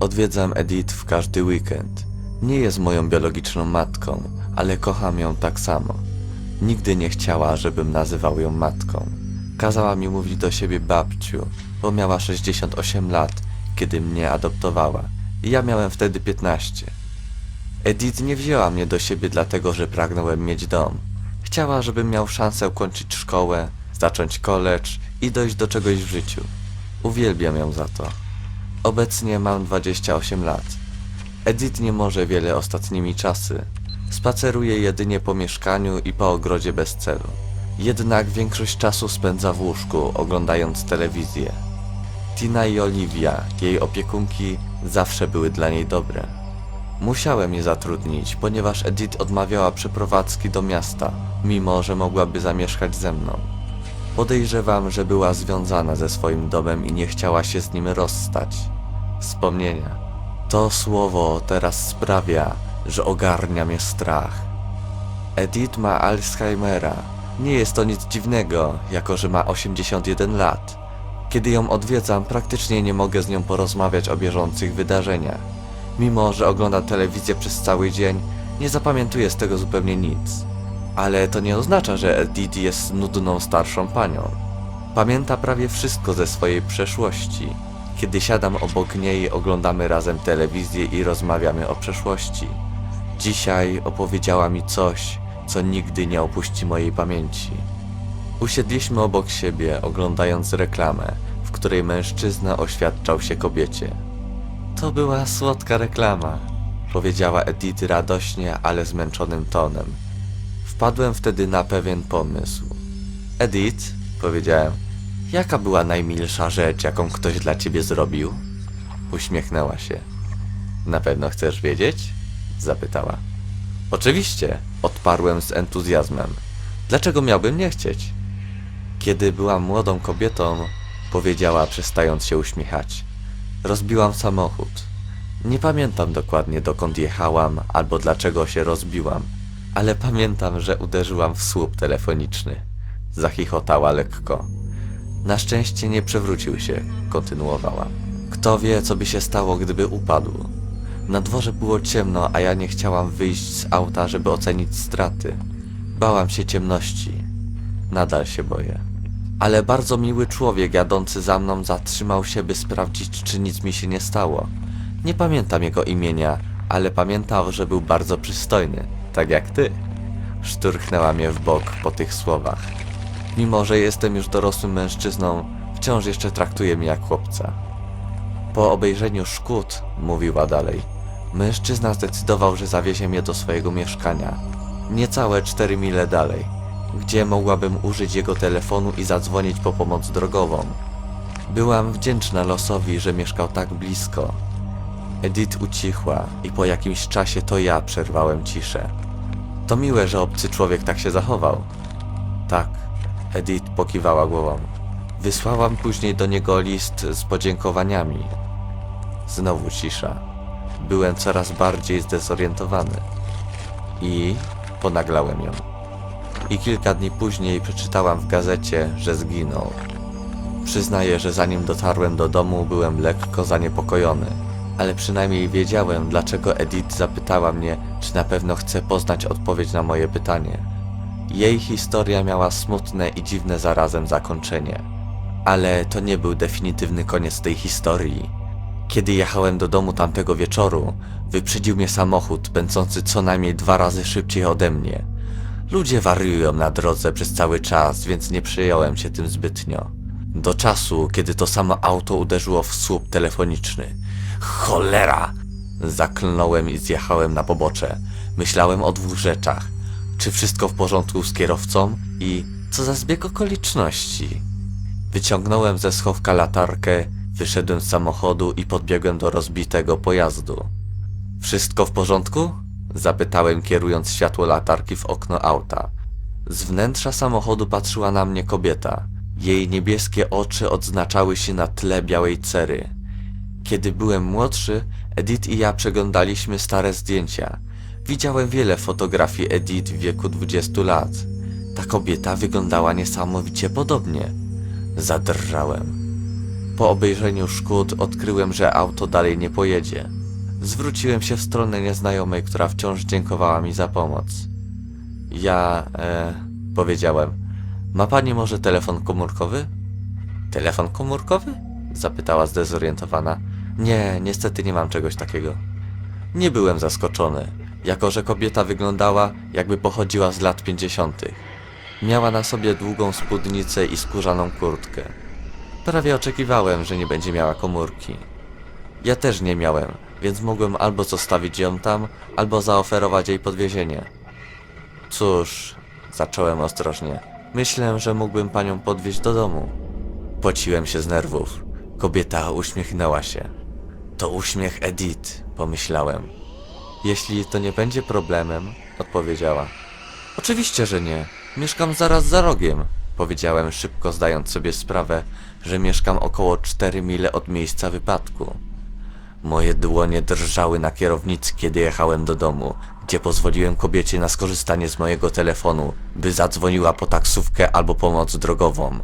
Odwiedzam Edith w każdy weekend. Nie jest moją biologiczną matką, ale kocham ją tak samo. Nigdy nie chciała, żebym nazywał ją matką. Kazała mi mówić do siebie babciu, bo miała 68 lat, kiedy mnie adoptowała. I ja miałem wtedy 15. Edith nie wzięła mnie do siebie dlatego, że pragnąłem mieć dom. Chciała, żebym miał szansę ukończyć szkołę, zacząć college i dojść do czegoś w życiu. Uwielbiam ją za to. Obecnie mam 28 lat. Edith nie może wiele ostatnimi czasy. Spaceruje jedynie po mieszkaniu i po ogrodzie bez celu. Jednak większość czasu spędza w łóżku, oglądając telewizję. Tina i Olivia, jej opiekunki, zawsze były dla niej dobre. Musiałem je zatrudnić, ponieważ Edith odmawiała przeprowadzki do miasta, mimo że mogłaby zamieszkać ze mną. Podejrzewam, że była związana ze swoim domem i nie chciała się z nim rozstać. Wspomnienia. To słowo teraz sprawia, że ogarnia mnie strach. Edith ma Alzheimera. Nie jest to nic dziwnego, jako że ma 81 lat. Kiedy ją odwiedzam, praktycznie nie mogę z nią porozmawiać o bieżących wydarzeniach. Mimo, że ogląda telewizję przez cały dzień, nie zapamiętuje z tego zupełnie nic. Ale to nie oznacza, że Edith jest nudną starszą panią. Pamięta prawie wszystko ze swojej przeszłości. Kiedy siadam obok niej, oglądamy razem telewizję i rozmawiamy o przeszłości. Dzisiaj opowiedziała mi coś, co nigdy nie opuści mojej pamięci. Usiedliśmy obok siebie, oglądając reklamę, w której mężczyzna oświadczał się kobiecie. To była słodka reklama, powiedziała Edith radośnie, ale zmęczonym tonem. Wpadłem wtedy na pewien pomysł. Edith, powiedziałem, jaka była najmilsza rzecz, jaką ktoś dla ciebie zrobił? Uśmiechnęła się. Na pewno chcesz wiedzieć? zapytała. Oczywiście, odparłem z entuzjazmem. Dlaczego miałbym nie chcieć? Kiedy byłam młodą kobietą, powiedziała przestając się uśmiechać. Rozbiłam samochód. Nie pamiętam dokładnie dokąd jechałam albo dlaczego się rozbiłam, ale pamiętam, że uderzyłam w słup telefoniczny. Zachichotała lekko. Na szczęście nie przewrócił się, kontynuowała. Kto wie, co by się stało, gdyby upadł. Na dworze było ciemno, a ja nie chciałam wyjść z auta, żeby ocenić straty. Bałam się ciemności. Nadal się boję. Ale bardzo miły człowiek jadący za mną zatrzymał się, by sprawdzić, czy nic mi się nie stało. Nie pamiętam jego imienia, ale pamiętam, że był bardzo przystojny, tak jak ty. Szturchnęła mnie w bok po tych słowach. Mimo, że jestem już dorosłym mężczyzną, wciąż jeszcze traktuje mnie jak chłopca. Po obejrzeniu szkód, mówiła dalej, mężczyzna zdecydował, że zawiezie mnie do swojego mieszkania. Niecałe cztery mile dalej, gdzie mogłabym użyć jego telefonu i zadzwonić po pomoc drogową. Byłam wdzięczna losowi, że mieszkał tak blisko. Edith ucichła i po jakimś czasie to ja przerwałem ciszę. To miłe, że obcy człowiek tak się zachował. Tak, Edith pokiwała głową. Wysłałam później do niego list z podziękowaniami. Znowu cisza. Byłem coraz bardziej zdezorientowany. I ponaglałem ją. I kilka dni później przeczytałam w gazecie, że zginął. Przyznaję, że zanim dotarłem do domu, byłem lekko zaniepokojony, ale przynajmniej wiedziałem, dlaczego Edith zapytała mnie, czy na pewno chcę poznać odpowiedź na moje pytanie. Jej historia miała smutne i dziwne zarazem zakończenie. Ale to nie był definitywny koniec tej historii. Kiedy jechałem do domu tamtego wieczoru, wyprzedził mnie samochód pędzący co najmniej dwa razy szybciej ode mnie. Ludzie wariują na drodze przez cały czas, więc nie przyjąłem się tym zbytnio. Do czasu, kiedy to samo auto uderzyło w słup telefoniczny. Cholera! Zaklnąłem i zjechałem na pobocze. Myślałem o dwóch rzeczach. Czy wszystko w porządku z kierowcą i co za zbieg okoliczności. Wyciągnąłem ze schowka latarkę, wyszedłem z samochodu i podbiegłem do rozbitego pojazdu. Wszystko w porządku? Zapytałem kierując światło latarki w okno auta. Z wnętrza samochodu patrzyła na mnie kobieta. Jej niebieskie oczy odznaczały się na tle białej cery. Kiedy byłem młodszy, Edith i ja przeglądaliśmy stare zdjęcia. Widziałem wiele fotografii Edith w wieku 20 lat. Ta kobieta wyglądała niesamowicie podobnie. Zadrżałem. Po obejrzeniu szkód odkryłem, że auto dalej nie pojedzie. Zwróciłem się w stronę nieznajomej, która wciąż dziękowała mi za pomoc. Ja, e, powiedziałem, ma pani może telefon komórkowy? Telefon komórkowy? Zapytała zdezorientowana. Nie, niestety nie mam czegoś takiego. Nie byłem zaskoczony, jako że kobieta wyglądała, jakby pochodziła z lat pięćdziesiątych. Miała na sobie długą spódnicę i skórzaną kurtkę. Prawie oczekiwałem, że nie będzie miała komórki. Ja też nie miałem, więc mogłem albo zostawić ją tam, albo zaoferować jej podwiezienie. Cóż, zacząłem ostrożnie. Myślę, że mógłbym panią podwieźć do domu. Pociłem się z nerwów. Kobieta uśmiechnęła się. To uśmiech Edith, pomyślałem. Jeśli to nie będzie problemem, odpowiedziała. Oczywiście, że nie. Mieszkam zaraz za rogiem, powiedziałem szybko zdając sobie sprawę, że mieszkam około 4 mile od miejsca wypadku. Moje dłonie drżały na kierownicy, kiedy jechałem do domu, gdzie pozwoliłem kobiecie na skorzystanie z mojego telefonu, by zadzwoniła po taksówkę albo pomoc drogową.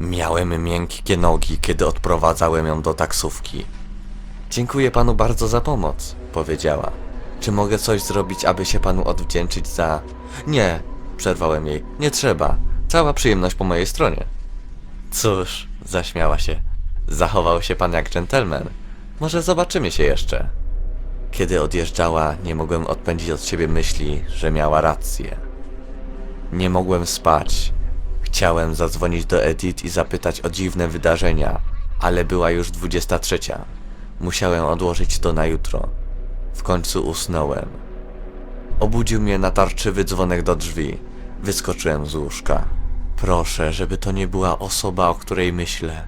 Miałem miękkie nogi, kiedy odprowadzałem ją do taksówki. Dziękuję panu bardzo za pomoc, powiedziała. Czy mogę coś zrobić, aby się panu odwdzięczyć za... Nie, przerwałem jej, nie trzeba. Cała przyjemność po mojej stronie. Cóż, zaśmiała się. Zachował się pan jak dżentelmen. Może zobaczymy się jeszcze. Kiedy odjeżdżała, nie mogłem odpędzić od siebie myśli, że miała rację. Nie mogłem spać. Chciałem zadzwonić do Edith i zapytać o dziwne wydarzenia, ale była już 23. Musiałem odłożyć to na jutro. W końcu usnąłem. Obudził mnie natarczywy dzwonek do drzwi. Wyskoczyłem z łóżka. Proszę, żeby to nie była osoba, o której myślę.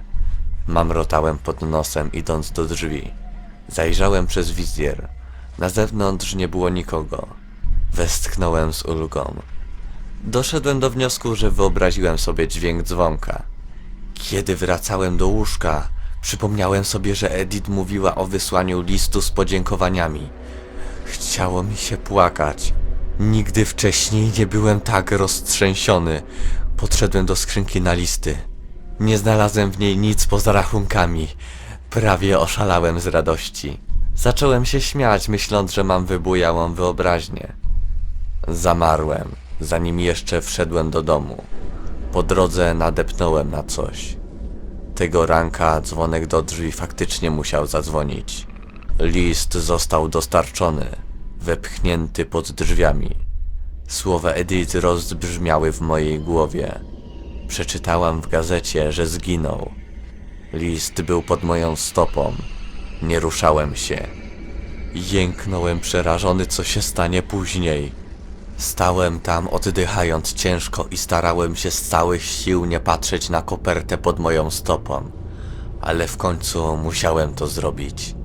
Mamrotałem pod nosem, idąc do drzwi. Zajrzałem przez wizjer. Na zewnątrz nie było nikogo. Westchnąłem z ulgą. Doszedłem do wniosku, że wyobraziłem sobie dźwięk dzwonka. Kiedy wracałem do łóżka, przypomniałem sobie, że Edith mówiła o wysłaniu listu z podziękowaniami. Chciało mi się płakać. Nigdy wcześniej nie byłem tak roztrzęsiony. Podszedłem do skrzynki na listy. Nie znalazłem w niej nic poza rachunkami. Prawie oszalałem z radości. Zacząłem się śmiać, myśląc, że mam wybujałą wyobraźnię. Zamarłem, zanim jeszcze wszedłem do domu. Po drodze nadepnąłem na coś. Tego ranka dzwonek do drzwi faktycznie musiał zadzwonić. List został dostarczony, wepchnięty pod drzwiami. Słowa Edith rozbrzmiały w mojej głowie. Przeczytałam w gazecie, że zginął. List był pod moją stopą. Nie ruszałem się. Jęknąłem przerażony, co się stanie później. Stałem tam oddychając ciężko i starałem się z całych sił nie patrzeć na kopertę pod moją stopą. Ale w końcu musiałem to zrobić.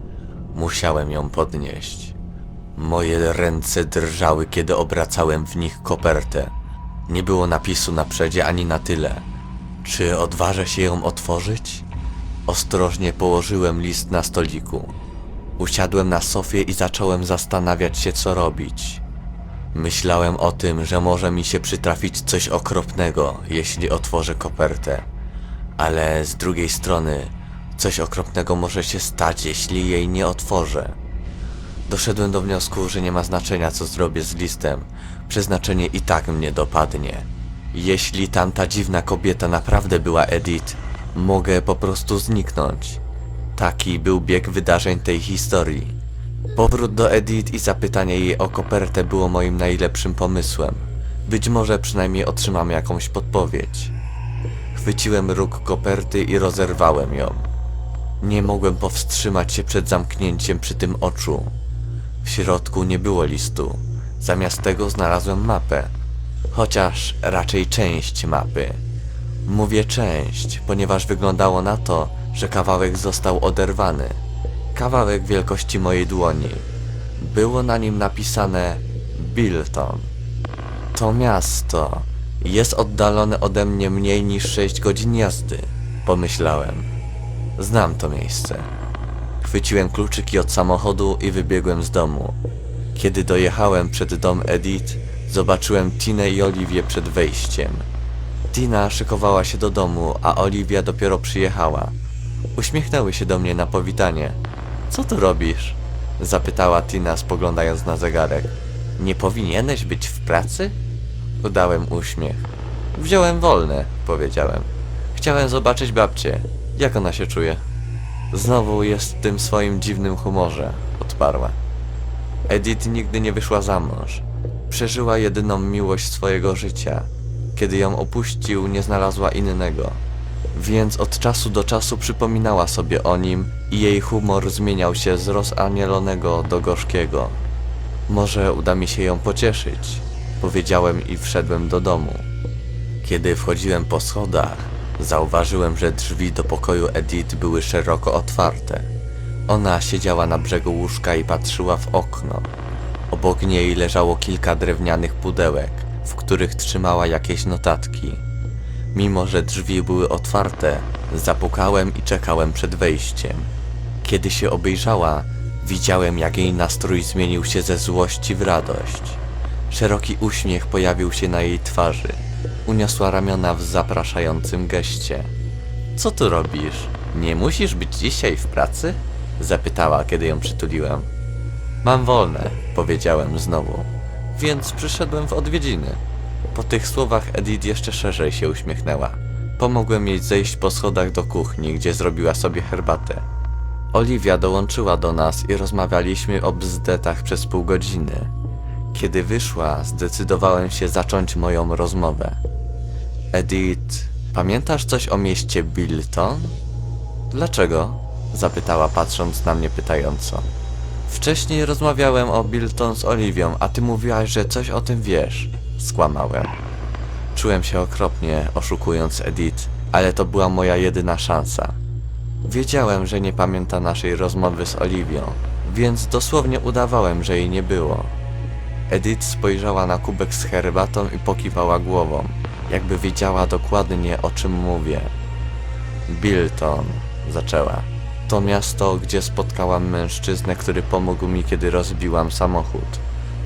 Musiałem ją podnieść. Moje ręce drżały, kiedy obracałem w nich kopertę. Nie było napisu na przedzie ani na tyle. Czy odważę się ją otworzyć? Ostrożnie położyłem list na stoliku. Usiadłem na sofie i zacząłem zastanawiać się, co robić. Myślałem o tym, że może mi się przytrafić coś okropnego, jeśli otworzę kopertę. Ale z drugiej strony, coś okropnego może się stać, jeśli jej nie otworzę. Doszedłem do wniosku, że nie ma znaczenia, co zrobię z listem. Przeznaczenie i tak mnie dopadnie. Jeśli tamta dziwna kobieta naprawdę była Edith, mogę po prostu zniknąć. Taki był bieg wydarzeń tej historii. Powrót do Edith i zapytanie jej o kopertę było moim najlepszym pomysłem. Być może przynajmniej otrzymam jakąś podpowiedź. Chwyciłem róg koperty i rozerwałem ją. Nie mogłem powstrzymać się przed zamknięciem przy tym oczu. W środku nie było listu. Zamiast tego znalazłem mapę. Chociaż raczej część mapy. Mówię część, ponieważ wyglądało na to, że kawałek został oderwany. Kawałek wielkości mojej dłoni. Było na nim napisane Bilton. To miasto jest oddalone ode mnie mniej niż 6 godzin jazdy, pomyślałem. Znam to miejsce. Chwyciłem kluczyki od samochodu i wybiegłem z domu. Kiedy dojechałem przed dom Edith, zobaczyłem Tinę i Oliwię przed wejściem. Tina szykowała się do domu, a Oliwia dopiero przyjechała. Uśmiechnęły się do mnie na powitanie. Co tu robisz? Zapytała Tina spoglądając na zegarek. Nie powinieneś być w pracy? Udałem uśmiech. Wziąłem wolne, powiedziałem. Chciałem zobaczyć babcię. Jak ona się czuje? Znowu jest w tym swoim dziwnym humorze, odparła. Edith nigdy nie wyszła za mąż. Przeżyła jedyną miłość swojego życia. Kiedy ją opuścił, nie znalazła innego. Więc od czasu do czasu przypominała sobie o nim i jej humor zmieniał się z rozanielonego do gorzkiego. Może uda mi się ją pocieszyć, powiedziałem i wszedłem do domu. Kiedy wchodziłem po schodach, zauważyłem, że drzwi do pokoju Edith były szeroko otwarte. Ona siedziała na brzegu łóżka i patrzyła w okno. Obok niej leżało kilka drewnianych pudełek, w których trzymała jakieś notatki. Mimo, że drzwi były otwarte, zapukałem i czekałem przed wejściem. Kiedy się obejrzała, widziałem, jak jej nastrój zmienił się ze złości w radość. Szeroki uśmiech pojawił się na jej twarzy. Uniosła ramiona w zapraszającym geście. Co tu robisz? Nie musisz być dzisiaj w pracy? Zapytała, kiedy ją przytuliłem. Mam wolne, powiedziałem znowu, więc przyszedłem w odwiedziny. Po tych słowach Edith jeszcze szerzej się uśmiechnęła. Pomogłem jej zejść po schodach do kuchni, gdzie zrobiła sobie herbatę. Oliwia dołączyła do nas i rozmawialiśmy o bzdetach przez pół godziny. Kiedy wyszła, zdecydowałem się zacząć moją rozmowę. Edith, pamiętasz coś o mieście Bilton? Dlaczego? Zapytała patrząc na mnie pytająco. Wcześniej rozmawiałem o Bilton z Oliwią, a ty mówiłaś, że coś o tym wiesz. Skłamałem. Czułem się okropnie, oszukując Edith, ale to była moja jedyna szansa. Wiedziałem, że nie pamięta naszej rozmowy z Oliwią, więc dosłownie udawałem, że jej nie było. Edith spojrzała na kubek z herbatą i pokiwała głową, jakby wiedziała dokładnie o czym mówię. Bilton, zaczęła. To miasto, gdzie spotkałam mężczyznę, który pomógł mi, kiedy rozbiłam samochód.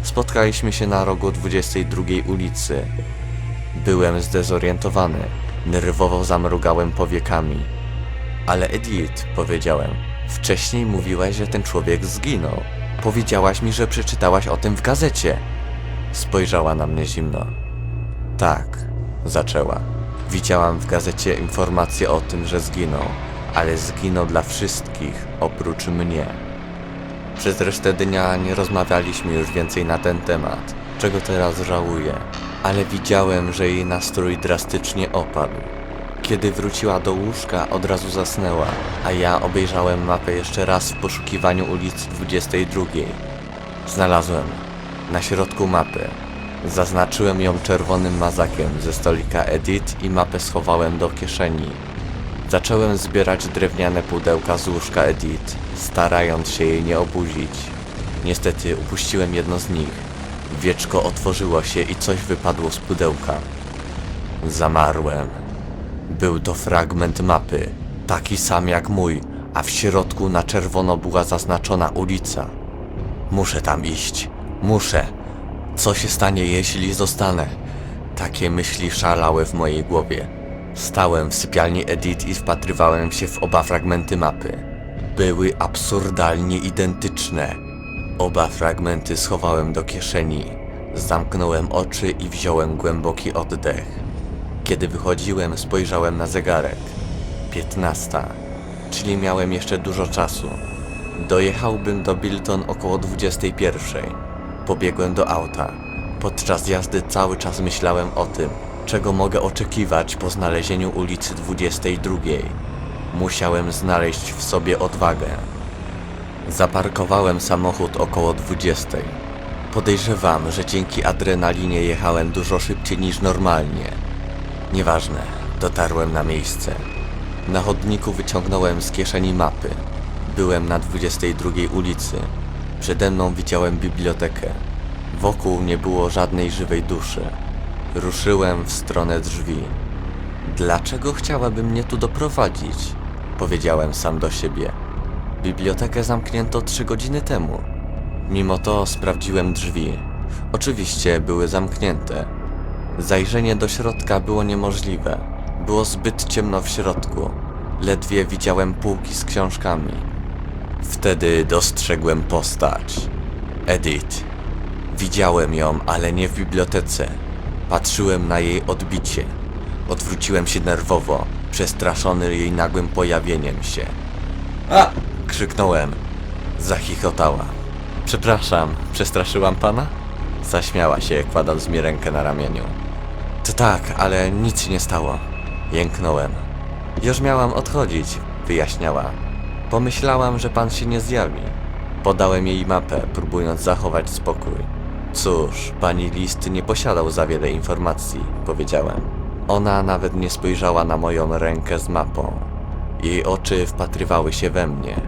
Spotkaliśmy się na rogu 22 ulicy. Byłem zdezorientowany. Nerwowo zamrugałem powiekami. Ale Edith, powiedziałem, wcześniej mówiłaś, że ten człowiek zginął. Powiedziałaś mi, że przeczytałaś o tym w gazecie. Spojrzała na mnie zimno. Tak, zaczęła. Widziałam w gazecie informację o tym, że zginął, ale zginął dla wszystkich, oprócz mnie. Przez resztę dnia nie rozmawialiśmy już więcej na ten temat, czego teraz żałuję, ale widziałem, że jej nastrój drastycznie opadł. Kiedy wróciła do łóżka, od razu zasnęła, a ja obejrzałem mapę jeszcze raz w poszukiwaniu ulicy 22. Znalazłem na środku mapy. Zaznaczyłem ją czerwonym mazakiem ze stolika Edith i mapę schowałem do kieszeni. Zacząłem zbierać drewniane pudełka z łóżka Edith, starając się jej nie obudzić. Niestety upuściłem jedno z nich. Wieczko otworzyło się i coś wypadło z pudełka. Zamarłem. Był to fragment mapy, taki sam jak mój, a w środku na czerwono była zaznaczona ulica. Muszę tam iść. Muszę. Co się stanie, jeśli zostanę? Takie myśli szalały w mojej głowie. Stałem w sypialni Edith i wpatrywałem się w oba fragmenty mapy. Były absurdalnie identyczne. Oba fragmenty schowałem do kieszeni. Zamknąłem oczy i wziąłem głęboki oddech. Kiedy wychodziłem, spojrzałem na zegarek. Piętnasta, czyli miałem jeszcze dużo czasu. Dojechałbym do Bilton około 21. Pobiegłem do auta. Podczas jazdy cały czas myślałem o tym, czego mogę oczekiwać po znalezieniu ulicy 22. Musiałem znaleźć w sobie odwagę. Zaparkowałem samochód około 20. Podejrzewam, że dzięki adrenalinie jechałem dużo szybciej niż normalnie. Nieważne, dotarłem na miejsce. Na chodniku wyciągnąłem z kieszeni mapy. Byłem na 22 ulicy. Przede mną widziałem bibliotekę. Wokół nie było żadnej żywej duszy. Ruszyłem w stronę drzwi. Dlaczego chciałaby mnie tu doprowadzić? Powiedziałem sam do siebie. Bibliotekę zamknięto trzy godziny temu. Mimo to sprawdziłem drzwi. Oczywiście były zamknięte. Zajrzenie do środka było niemożliwe. Było zbyt ciemno w środku. Ledwie widziałem półki z książkami. Wtedy dostrzegłem postać. Edith. Widziałem ją, ale nie w bibliotece. Patrzyłem na jej odbicie. Odwróciłem się nerwowo, przestraszony jej nagłym pojawieniem się. A! krzyknąłem. Zachichotała. Przepraszam, przestraszyłam pana? Zaśmiała się, kładąc mi rękę na ramieniu. To tak, ale nic się nie stało. Jęknąłem. Już miałam odchodzić, wyjaśniała. Pomyślałam, że pan się nie zjawi. Podałem jej mapę, próbując zachować spokój. Cóż, pani list nie posiadał za wiele informacji, powiedziałem. Ona nawet nie spojrzała na moją rękę z mapą. Jej oczy wpatrywały się we mnie.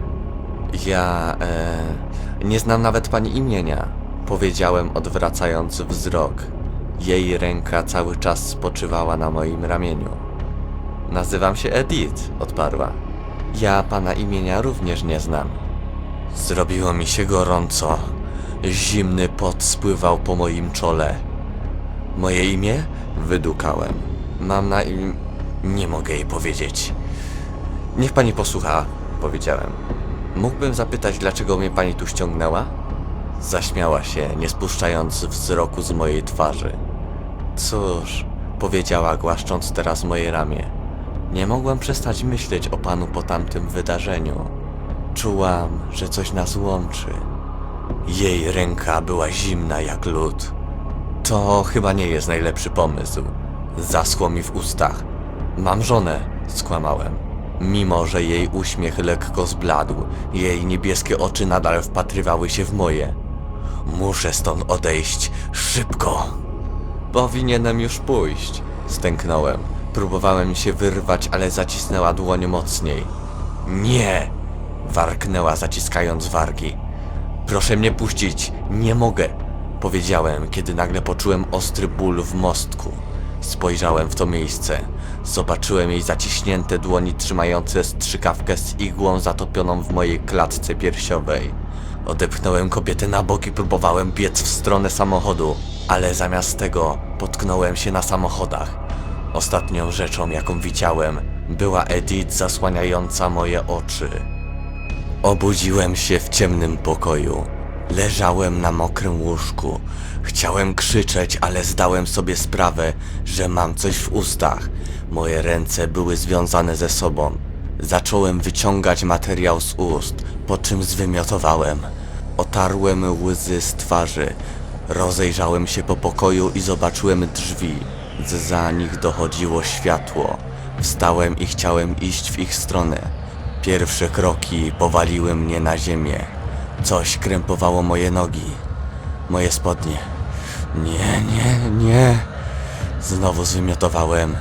Ja e, nie znam nawet pani imienia, powiedziałem odwracając wzrok. Jej ręka cały czas spoczywała na moim ramieniu. Nazywam się Edith, odparła. Ja pana imienia również nie znam. Zrobiło mi się gorąco. Zimny pot spływał po moim czole. Moje imię? Wydukałem. Mam na imię. Nie mogę jej powiedzieć. Niech pani posłucha, powiedziałem. Mógłbym zapytać, dlaczego mnie pani tu ściągnęła? Zaśmiała się, nie spuszczając wzroku z mojej twarzy. Cóż, powiedziała, głaszcząc teraz moje ramię. Nie mogłam przestać myśleć o panu po tamtym wydarzeniu. Czułam, że coś nas łączy. Jej ręka była zimna jak lód. To chyba nie jest najlepszy pomysł. Zaschło mi w ustach. Mam żonę, skłamałem. Mimo, że jej uśmiech lekko zbladł, jej niebieskie oczy nadal wpatrywały się w moje. Muszę stąd odejść szybko. Powinienem już pójść, stęknąłem. Próbowałem się wyrwać, ale zacisnęła dłoń mocniej. Nie! warknęła zaciskając wargi. Proszę mnie puścić, nie mogę, powiedziałem, kiedy nagle poczułem ostry ból w mostku. Spojrzałem w to miejsce. Zobaczyłem jej zaciśnięte dłoni trzymające strzykawkę z igłą zatopioną w mojej klatce piersiowej. Odepchnąłem kobietę na bok i próbowałem biec w stronę samochodu, ale zamiast tego potknąłem się na samochodach. Ostatnią rzeczą, jaką widziałem, była Edith zasłaniająca moje oczy. Obudziłem się w ciemnym pokoju. Leżałem na mokrym łóżku. Chciałem krzyczeć, ale zdałem sobie sprawę, że mam coś w ustach. Moje ręce były związane ze sobą. Zacząłem wyciągać materiał z ust, po czym zwymiotowałem. Otarłem łzy z twarzy. Rozejrzałem się po pokoju i zobaczyłem drzwi. Za nich dochodziło światło. Wstałem i chciałem iść w ich stronę. Pierwsze kroki powaliły mnie na ziemię. Coś krępowało moje nogi. Moje spodnie. Nie, nie, nie. Znowu zwymiotowałem.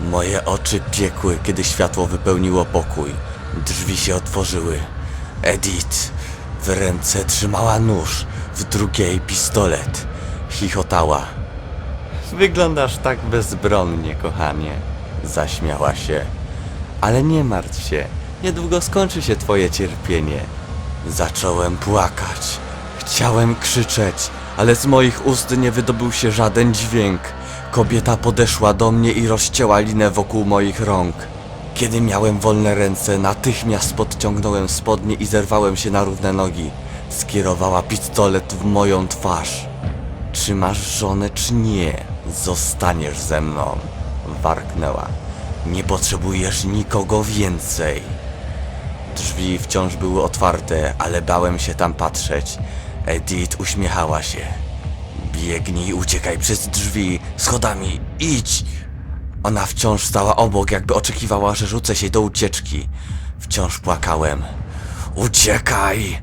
Moje oczy piekły, kiedy światło wypełniło pokój. Drzwi się otworzyły. Edith w ręce trzymała nóż, w drugiej pistolet. Chichotała. Wyglądasz tak bezbronnie, kochanie. Zaśmiała się. Ale nie martw się, niedługo skończy się twoje cierpienie. Zacząłem płakać. Chciałem krzyczeć, ale z moich ust nie wydobył się żaden dźwięk. Kobieta podeszła do mnie i rozcięła linę wokół moich rąk. Kiedy miałem wolne ręce, natychmiast podciągnąłem spodnie i zerwałem się na równe nogi. Skierowała pistolet w moją twarz. Czy masz żonę, czy nie? Zostaniesz ze mną, warknęła. Nie potrzebujesz nikogo więcej. Drzwi wciąż były otwarte, ale bałem się tam patrzeć. Edith uśmiechała się. Biegnij, uciekaj przez drzwi, schodami, idź! Ona wciąż stała obok, jakby oczekiwała, że rzucę się do ucieczki. Wciąż płakałem. Uciekaj!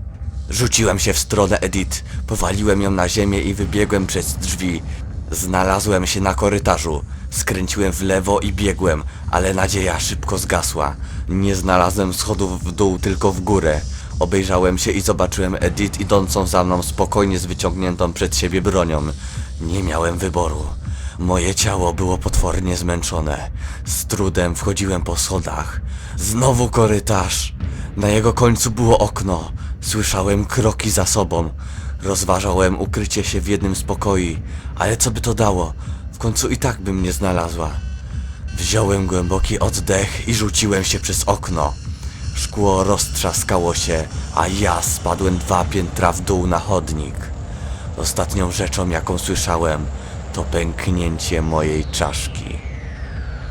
Rzuciłem się w stronę Edith, powaliłem ją na ziemię i wybiegłem przez drzwi. Znalazłem się na korytarzu. Skręciłem w lewo i biegłem, ale nadzieja szybko zgasła. Nie znalazłem schodów w dół, tylko w górę. Obejrzałem się i zobaczyłem Edith idącą za mną spokojnie z wyciągniętą przed siebie bronią. Nie miałem wyboru. Moje ciało było potwornie zmęczone. Z trudem wchodziłem po schodach. Znowu korytarz. Na jego końcu było okno. Słyszałem kroki za sobą. Rozważałem ukrycie się w jednym z pokoi, ale co by to dało? Końcu i tak by mnie znalazła. Wziąłem głęboki oddech i rzuciłem się przez okno. Szkło roztrzaskało się, a ja spadłem dwa piętra w dół na chodnik. Ostatnią rzeczą, jaką słyszałem, to pęknięcie mojej czaszki.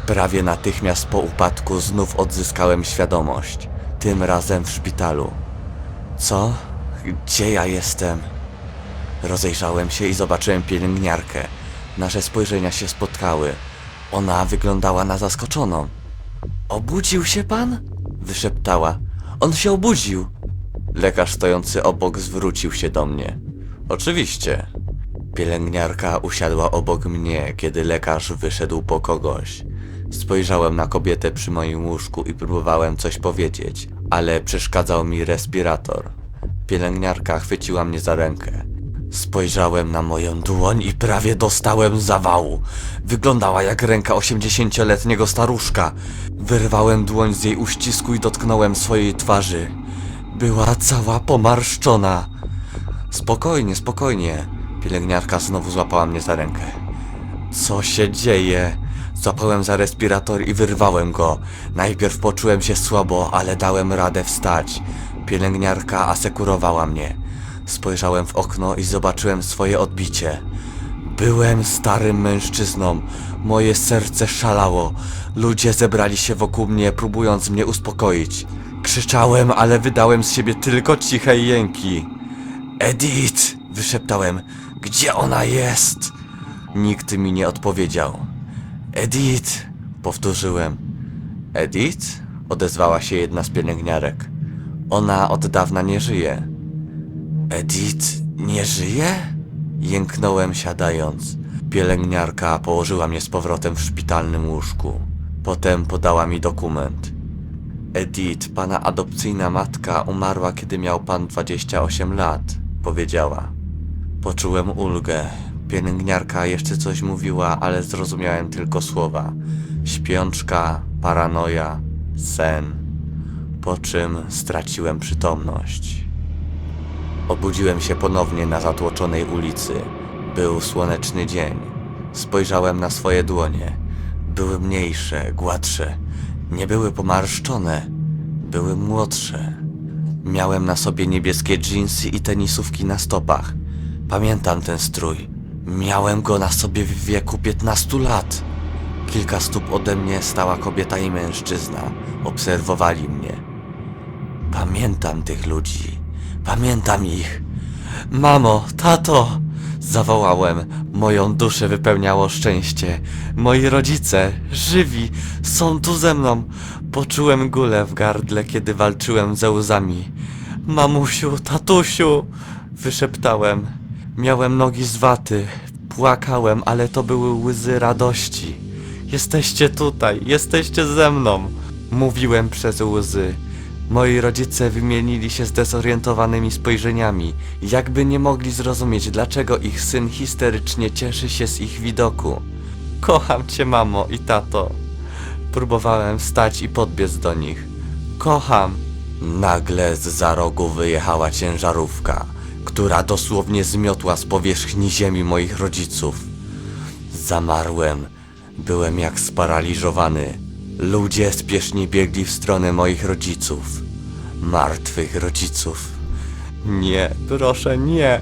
Prawie natychmiast po upadku znów odzyskałem świadomość. Tym razem w szpitalu. Co? Gdzie ja jestem? Rozejrzałem się i zobaczyłem pielęgniarkę. Nasze spojrzenia się spotkały. Ona wyglądała na zaskoczoną. Obudził się pan? Wyszeptała. On się obudził. Lekarz stojący obok zwrócił się do mnie. Oczywiście. Pielęgniarka usiadła obok mnie, kiedy lekarz wyszedł po kogoś. Spojrzałem na kobietę przy moim łóżku i próbowałem coś powiedzieć, ale przeszkadzał mi respirator. Pielęgniarka chwyciła mnie za rękę. Spojrzałem na moją dłoń i prawie dostałem zawału. Wyglądała jak ręka osiemdziesięcioletniego staruszka. Wyrwałem dłoń z jej uścisku i dotknąłem swojej twarzy. Była cała pomarszczona. Spokojnie, spokojnie. Pielęgniarka znowu złapała mnie za rękę. Co się dzieje? Złapałem za respirator i wyrwałem go. Najpierw poczułem się słabo, ale dałem radę wstać. Pielęgniarka asekurowała mnie. Spojrzałem w okno i zobaczyłem swoje odbicie. Byłem starym mężczyzną. Moje serce szalało. Ludzie zebrali się wokół mnie, próbując mnie uspokoić. Krzyczałem, ale wydałem z siebie tylko ciche jęki. Edith! wyszeptałem. Gdzie ona jest? Nikt mi nie odpowiedział. Edith! powtórzyłem. Edith? odezwała się jedna z pielęgniarek. Ona od dawna nie żyje. Edith nie żyje? Jęknąłem siadając. Pielęgniarka położyła mnie z powrotem w szpitalnym łóżku. Potem podała mi dokument. Edith, pana adopcyjna matka, umarła, kiedy miał pan 28 lat, powiedziała. Poczułem ulgę. Pielęgniarka jeszcze coś mówiła, ale zrozumiałem tylko słowa. Śpiączka, paranoja, sen. Po czym straciłem przytomność. Obudziłem się ponownie na zatłoczonej ulicy. Był słoneczny dzień. Spojrzałem na swoje dłonie. Były mniejsze, gładsze. Nie były pomarszczone. Były młodsze. Miałem na sobie niebieskie dżinsy i tenisówki na stopach. Pamiętam ten strój. Miałem go na sobie w wieku 15 lat. Kilka stóp ode mnie stała kobieta i mężczyzna. Obserwowali mnie. Pamiętam tych ludzi. Pamiętam ich. Mamo, tato! Zawołałem. Moją duszę wypełniało szczęście. Moi rodzice, żywi, są tu ze mną. Poczułem gulę w gardle, kiedy walczyłem ze łzami. Mamusiu, tatusiu! Wyszeptałem. Miałem nogi z waty. Płakałem, ale to były łzy radości. Jesteście tutaj, jesteście ze mną. Mówiłem przez łzy. Moi rodzice wymienili się zdezorientowanymi spojrzeniami, jakby nie mogli zrozumieć, dlaczego ich syn histerycznie cieszy się z ich widoku. Kocham cię, mamo i tato. Próbowałem wstać i podbiec do nich. Kocham. Nagle z za rogu wyjechała ciężarówka, która dosłownie zmiotła z powierzchni ziemi moich rodziców. Zamarłem. Byłem jak sparaliżowany. Ludzie spiesznie biegli w stronę moich rodziców. Martwych rodziców. Nie, proszę, nie.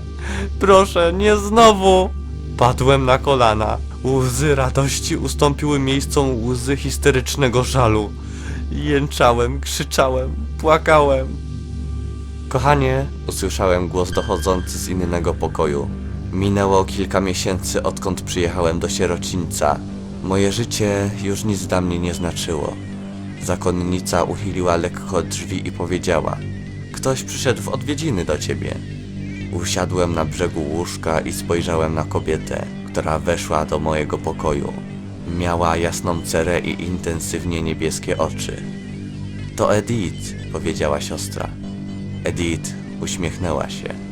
Proszę, nie znowu. Padłem na kolana. Łzy radości ustąpiły miejscom łzy histerycznego żalu. Jęczałem, krzyczałem, płakałem. Kochanie, usłyszałem głos dochodzący z innego pokoju. Minęło kilka miesięcy, odkąd przyjechałem do sierocińca. Moje życie już nic dla mnie nie znaczyło. Zakonnica uchyliła lekko drzwi i powiedziała: Ktoś przyszedł w odwiedziny do ciebie. Usiadłem na brzegu łóżka i spojrzałem na kobietę, która weszła do mojego pokoju. Miała jasną cerę i intensywnie niebieskie oczy. To Edith, powiedziała siostra. Edith uśmiechnęła się.